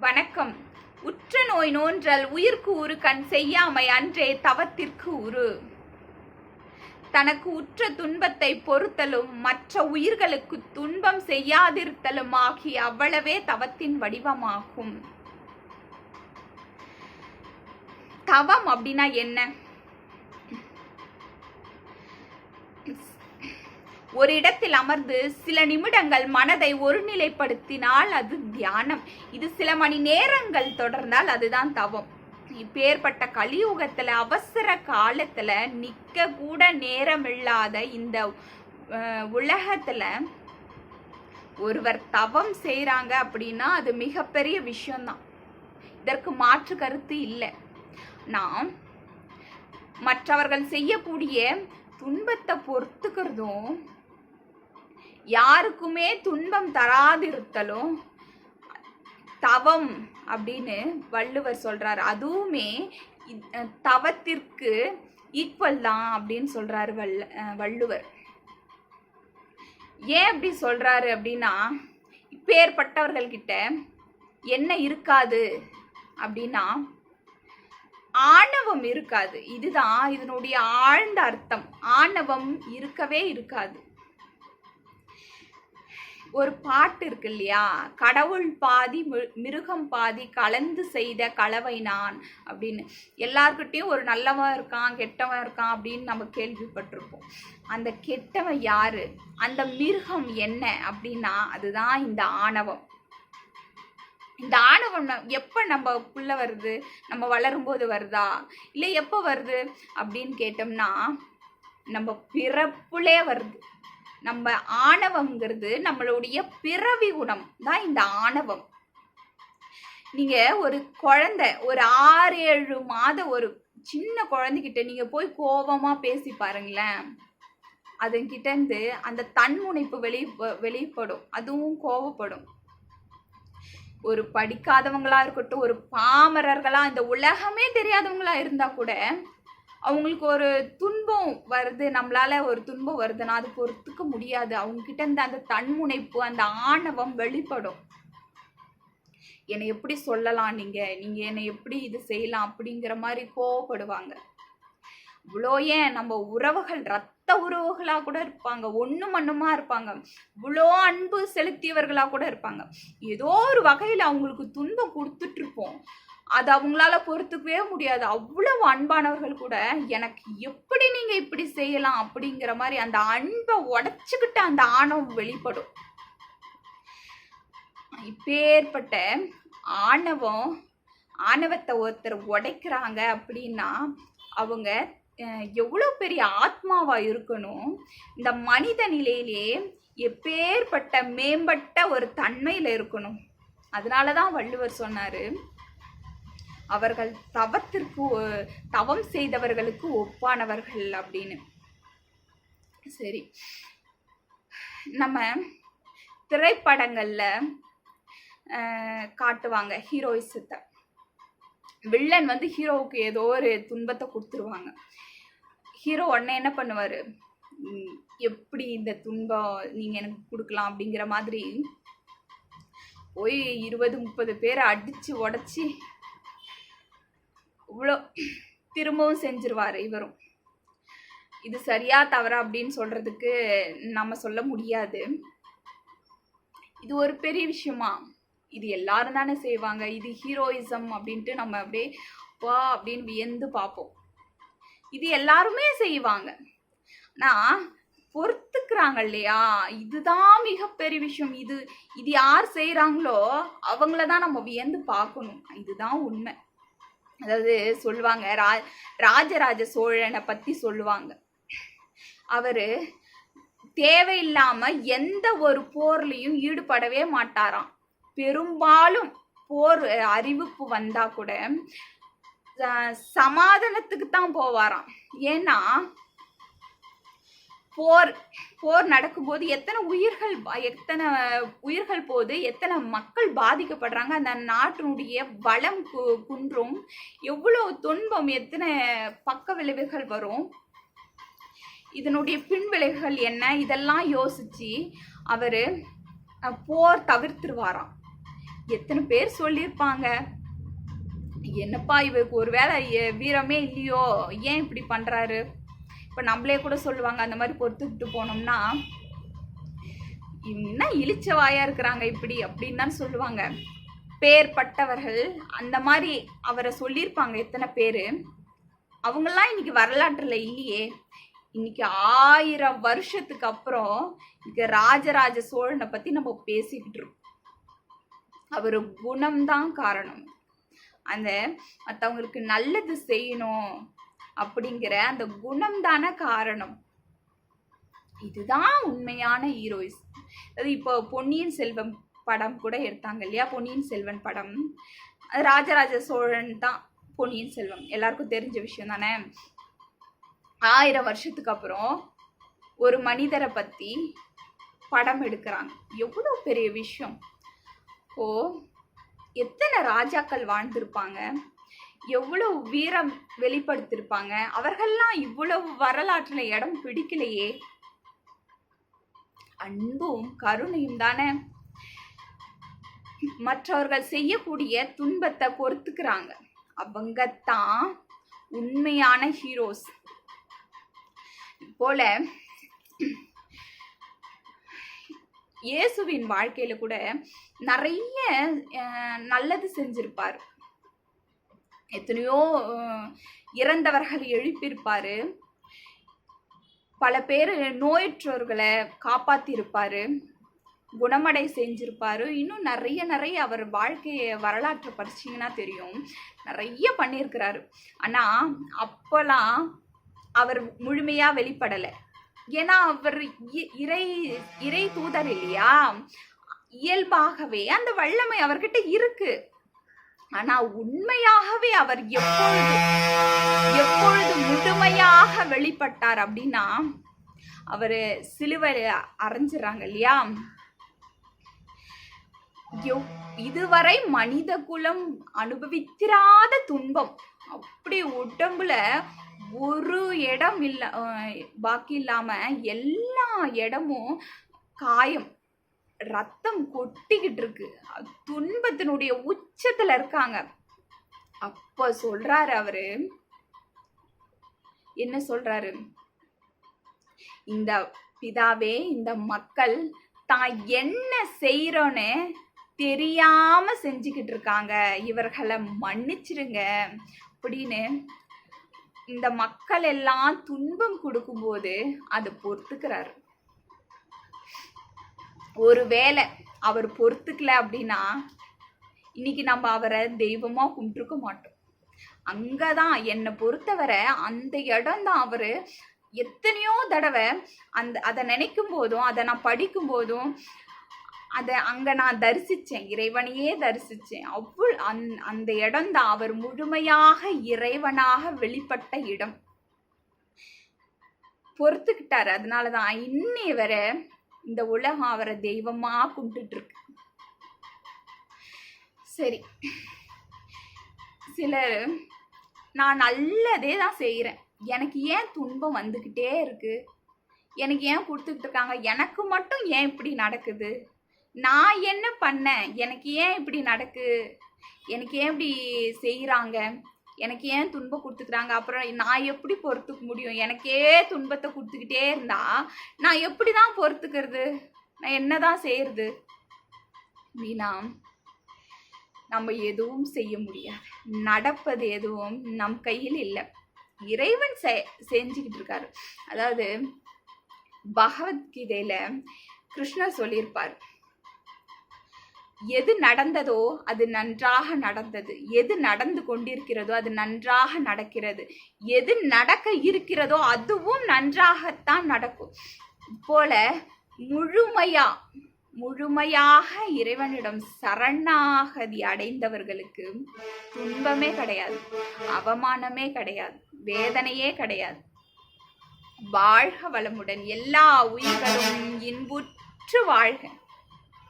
வணக்கம். உற்ற நோய் நோன்றல் உயிர்க்கு உரு கண் செய்யாமை அன்றே தவத்திற்கு உரு. தனக்கு உற்ற துன்பத்தை பொறுத்தலும் மற்ற உயிர்களுக்கு துன்பம் செய்யாதிருத்தலும் ஆகிய அவ்வளவே தவத்தின் வடிவமாகும். தவம் அப்படின்னா என்ன? ஒரு இடத்தில் அமர்ந்து சில நிமிடங்கள் மனதை ஒருநிலைப்படுத்தினால் அது தியானம். இது சில மணி நேரங்கள் தொடர்ந்தால் அதுதான் தவம். இப்பேற்பட்ட கலியுகத்துல அவசர காலத்துல நிக்க கூட நேரம் இல்லாத இந்த உலகத்துல ஒருவர் தவம் செய்கிறாங்க அப்படின்னா அது மிகப்பெரிய விஷயம்தான். இதற்கு மாற்று கருத்து இல்லை. நாம் மற்றவர்கள் செய்யக்கூடிய துன்பத்தை பொறுத்துக்கிறதும் யாருக்குமே துன்பம் தராதிருத்தலும் தவம் அப்படின்னு வள்ளுவர் சொல்கிறார் அதுவுமே தவத்திற்கு ஈக்குவல் தான் அப்படின்னு சொல்கிறாரு வள்ள வள்ளுவர். ஏன் அப்படி சொல்கிறாரு அப்படின்னா இப்பேற்பட்டவர்கள்கிட்ட என்ன இருக்காது அப்படின்னா ஆணவம் இருக்காது. இதுதான் இதனுடைய ஆழ்ந்த அர்த்தம். ஆணவம் இருக்கவே இருக்காது. ஒரு பாட்டு இருக்கு இல்லையா கடவுள் பாதி மிருகம் பாதி கலந்து செய்த கலவை நான் அப்படின்னு. எல்லார்கிட்டயும் ஒரு நல்லவன் இருக்கான் கெட்டவன் இருக்கான் அப்படின்னு நம்ம கேள்விப்பட்டிருப்போம். அந்த கெட்டவன் யாரு? அந்த மிருகம் என்ன அப்படின்னா அதுதான் இந்த ஆணவம். இந்த ஆணவம் எப்போ நம்ம நம்மக்குள்ள வருது? நம்ம வளரும்போது வருதா? இல்லை எப்போ வருது? அப்படின்னு கேட்டோம்னா நம்ம பிறப்புலே வருது. நம்ம ஆணவம்ங்கிறது நம்மளுடைய பிறவி குணம் தான் இந்த ஆணவம். நீங்க ஒரு குழந்தை ஒரு ஆறு ஏழு மாத ஒரு சின்ன குழந்தைகிட்ட நீங்க போய் கோபமா பேசி பாருங்களேன். அதுங்கிட்ட இருந்து அந்த தன்முனைப்பு வெளி வெளிப்படும். அதுவும் கோவப்படும். ஒரு படிக்காதவங்களா இருக்கட்டும் ஒரு பாமரர்களா இந்த உலகமே தெரியாதவங்களா இருந்தா கூட அவங்களுக்கு ஒரு துன்பம் வருது நம்மளால ஒரு துன்பம் வருதுன்னா அது பொறுத்துக்க முடியாது. அவங்க கிட்ட அந்த தன்முனைப்பு அந்த ஆணவம் வெளிப்படும். என்னை எப்படி சொல்லலாம் நீங்க? நீங்க என்னை எப்படி இது செய்யலாம் அப்படிங்கிற மாதிரி கோவப்படுவாங்க. இவ்வளோ ஏன் நம்ம உறவுகள் ரத்த உறவுகளாக கூட இருப்பாங்க ஒன்று மண்ணுமா இருப்பாங்க. இவ்வளோ அன்பு செலுத்தியவர்களாக கூட இருப்பாங்க. ஏதோ ஒரு வகையில் அவங்களுக்கு துன்பம் கொடுத்துட்ருப்போம் அது அவங்களால பொறுத்துக்கவே முடியாது. அவ்வளவு அன்பானவர்கள் கூட எனக்கு எப்படி நீங்க இப்படி செய்யலாம் அப்படிங்கிற மாதிரி அந்த அன்பை உடைச்சுக்கிட்டு அந்த ஆணவம் வெளிப்படும். இப்பேற்பட்ட ஆணவம் ஆணவத்தை ஒருத்தர் உடைக்கிறாங்க அப்படின்னா அவங்க எவ்வளோ பெரிய ஆத்மாவாக இருக்கணும்? இந்த மனித நிலையிலே எப்பேற்பட்ட மேம்பட்ட ஒரு தன்மையில் இருக்கணும். அதனால தான் வள்ளுவர் சொன்னார் அவர்கள் தவத்திற்கு தவம் செய்தவர்களுக்கு ஒப்பானவர்கள் அப்படின்னு. சரி. நம்ம திரைப்படங்களில் காட்டுவாங்க ஹீரோயிசத்தை. வில்லன் வந்து ஹீரோவுக்கு ஏதோ ஒரு துன்பத்தை கொடுத்துருவாங்க. ஹீரோ உடனே என்ன பண்ணுவார்? எப்படி இந்த துன்பம் நீங்கள் எனக்கு கொடுக்கலாம் அப்படிங்கிற மாதிரி போய் இருபது முப்பது பேரை அடித்து உடச்சி இவ்வளோ திரும்பவும் செஞ்சிருவார் இவரும். இது சரியா தவறா அப்படின்னு சொல்கிறதுக்கு நம்ம சொல்ல முடியாது. இது ஒரு பெரிய விஷயமா? இது எல்லாரும் தானே செய்வாங்க. இது ஹீரோயிசம் அப்படின்ட்டு நம்ம அப்படியே வா அப்படின்னு வியந்து பார்ப்போம். இது எல்லாருமே செய்வாங்க. ஆனால் பொறுத்துக்கிறாங்க இல்லையா? இதுதான் மிகப்பெரிய விஷயம். இது இது யார் செய்கிறாங்களோ அவங்கள தான் நம்ம வியந்து பார்க்கணும். இதுதான் உண்மை. அதாவது சொல்லுவாங்க ரா ராஜராஜ சோழனை பற்றி சொல்லுவாங்க. அவர் தேவையில்லாம எந்த ஒரு போர்லையும் ஈடுபடவே மாட்டாராம். பெரும்பாலும் போர் அறிவிப்பு வந்தா கூட சமாதானத்துக்கு தான் போவாராம். ஏன்னா போர் போர் நடக்கும்போது எத்தனை உயிர்கள் எத்தனை உயிர்கள் போது எத்தனை மக்கள் பாதிக்கப்படுறாங்க அந்த நாட்டினுடைய வளம் கு- குன்றும் எவ்வளோ துன்பம் எத்தனை பக்க விளைவுகள் வரும்? இதனுடைய பின்விளைவுகள் என்ன? இதெல்லாம் யோசிச்சு அவர் போர் தவிர்த்துருவாராம். எத்தனை பேர் சொல்லியிருப்பாங்க என்னப்பா இவருக்கு ஒருவேளை எ- வீரமே இல்லையோ? ஏன் இப்படி பண்ணுறாரு இப்போ நம்மளே கூட சொல்லுவாங்க அந்த மாதிரி பொறுத்துக்கிட்டு போனோம்னா என்ன இழிச்ச வாயா இருக்கிறாங்க இப்படி? அப்படின்னு தான் சொல்லுவாங்க. பேர்பட்டவர்கள் அந்த மாதிரி அவரை சொல்லியிருப்பாங்க எத்தனை பேர்? அவங்கெல்லாம் இன்னைக்கு வரலாற்றில் இல்லையே. இன்னைக்கு ஆயிரம் வருஷத்துக்கு அப்புறம் இன்னைக்கு ராஜராஜ சோழனை பற்றி நம்ம பேசிக்கிட்டு இருக்கோம். அவர் குணம்தான் காரணம். அந்த மற்றவங்களுக்கு நல்லது செய்யணும். அப்படிங்கிற அந்த குணம் தானே காரணம். இதுதான் உண்மையான ஹீரோயிஸ் அது இப்போ பொன்னியின் செல்வம் படம் கூட எடுத்தாங்க இல்லையா? பொன்னியின் செல்வன் படம். ராஜராஜ சோழன் தான் பொன்னியின் செல்வம். எல்லாருக்கும் தெரிஞ்ச விஷயம் தானே? ஆயிரம் வருஷத்துக்கு அப்புறம் ஒரு மனிதரை பற்றி படம் எடுக்கிறாங்க. எவ்வளோ பெரிய விஷயம். ஓ எத்தனை ராஜாக்கள் வாழ்ந்திருப்பாங்க? எவ்வளவு வீரம் வெளிப்படுத்தியிருப்பாங்க அவர்கள்லாம் இவ்வளவு வரலாற்றுல இடம் பிடிக்கலையே. அன்பும் கருணையும் தானே? மற்றவர்கள் செய்யக்கூடிய துன்பத்தை பொறுத்துக்கிறாங்க. அவங்க தான் உண்மையான ஹீரோஸ் போல இயேசுவின் வாழ்க்கையில கூட நிறைய நல்லது செஞ்சிருப்பார். எத்தனையோ இறந்தவர்கள் எழுப்பியிருப்பார். பல பேர் நோயற்றோர்களை காப்பாற்றியிருப்பார் குணமடை செஞ்சுருப்பார். இன்னும் நிறைய நிறைய அவர் வாழ்க்கையை வரலாற்றை படிச்சிங்கன்னா தெரியும். நிறைய பண்ணியிருக்கிறாரு. ஆனால் அப்போலாம் அவர் முழுமையாக வெளிப்படலை. ஏன்னா அவர் இ- இறை இறை தூதர் இல்லையா? இயல்பாகவே அந்த வல்லமை அவர்கிட்ட இருக்குது ஆனா உண்மையாகவே அவர் எப்பொழுது எப்பொழுது முழுமையாக வெளிப்பட்டார் அப்படின்னா அவரு சிலுவை அரைஞ்சிடறாங்க இல்லையா? இதுவரை மனித குலம் அனுபவித்திராத துன்பம். அப்படி உடம்புல ஒரு இடம் இல்ல பாக்கி இல்லாம எல்லா இடமும் காயம். ரத்தம் கொட்டிக்கிட்டு இருக்கு துன்பத்தினுடைய உச்சத்துல இருக்காங்க. அப்ப சொல்றாரு அவரு. என்ன சொல்றாரு? இந்த பிதாவே இந்த மக்கள் தான் என்ன செய்யறோன்னு தெரியாம செஞ்சுக்கிட்டு இருக்காங்க இவர்களை மன்னிச்சிருங்க. அப்படின்னு இந்த மக்கள் எல்லாம் துன்பம் கொடுக்கும்போது அதை பொறுத்துக்கிறாரு. ஒருவேளை அவர் பொறுத்துக்கல அப்படின்னா இன்னைக்கு நம்ம அவரை தெய்வமா கும்பிட்டுருக்க மாட்டோம். அங்கதான் என்னை பொறுத்தவரை அந்த இடம் தான் அவரு எத்தனையோ தடவை அந்த அதை நினைக்கும் போதும் அதை நான் படிக்கும் போதும் அதை அங்கே நான் தரிசித்தேன் இறைவனையே தரிசித்தேன் அவ்வளோ அந் அந்த இடம் தான் அவர் முழுமையாக இறைவனாக வெளிப்பட்ட இடம். பொறுத்துக்கிட்டார். அதனால தான் இன்னி வரை இந்த உலகம் அவரை தெய்வமா கும்பிட்டுட்ருக்கு. சரி. சிலர் நான் நல்லதே தான் செய்கிறேன் எனக்கு ஏன் துன்பம் வந்துக்கிட்டே இருக்கு? எனக்கு ஏன் கொடுத்துக்கிட்டு இருக்காங்க எனக்கு மட்டும் ஏன் இப்படி நடக்குது? நான் என்ன பண்ணேன்? எனக்கு ஏன் இப்படி நடக்கு? எனக்கு ஏன் இப்படி செய்கிறாங்க எனக்கு ஏன் துன்பம் கொடுத்துக்கிறாங்க? அப்புறம் நான் எப்படி பொறுத்துக்க முடியும்? எனக்கே துன்பத்தை கொடுத்துக்கிட்டே இருந்தா நான் எப்படி தான் பொறுத்துக்கிறது? நான் என்ன தான் செய்யறது? அப்படின்னா நம்ம எதுவும் செய்ய முடியாது. நடப்பது எதுவும் நம் கையில் இல்லை. இறைவன் செ செஞ்சுக்கிட்டு இருக்காரு. அதாவது பகவத்கீதையில் கிருஷ்ணர் சொல்லியிருப்பார். எது நடந்ததோ அது நன்றாக நடந்தது. எது நடந்து கொண்டிருக்கிறதோ அது நன்றாக நடக்கிறது. எது நடக்க இருக்கிறதோ அதுவும் நன்றாகத்தான் நடக்கும். போல முழுமையா முழுமையாக இறைவனிடம் சரணாகதி அடைந்தவர்களுக்கு துன்பமே கிடையாது அவமானமே கிடையாது வேதனையே கிடையாது. வாழ்க வளமுடன். எல்லா உயிர்களும் இன்புற்று வாழ்க.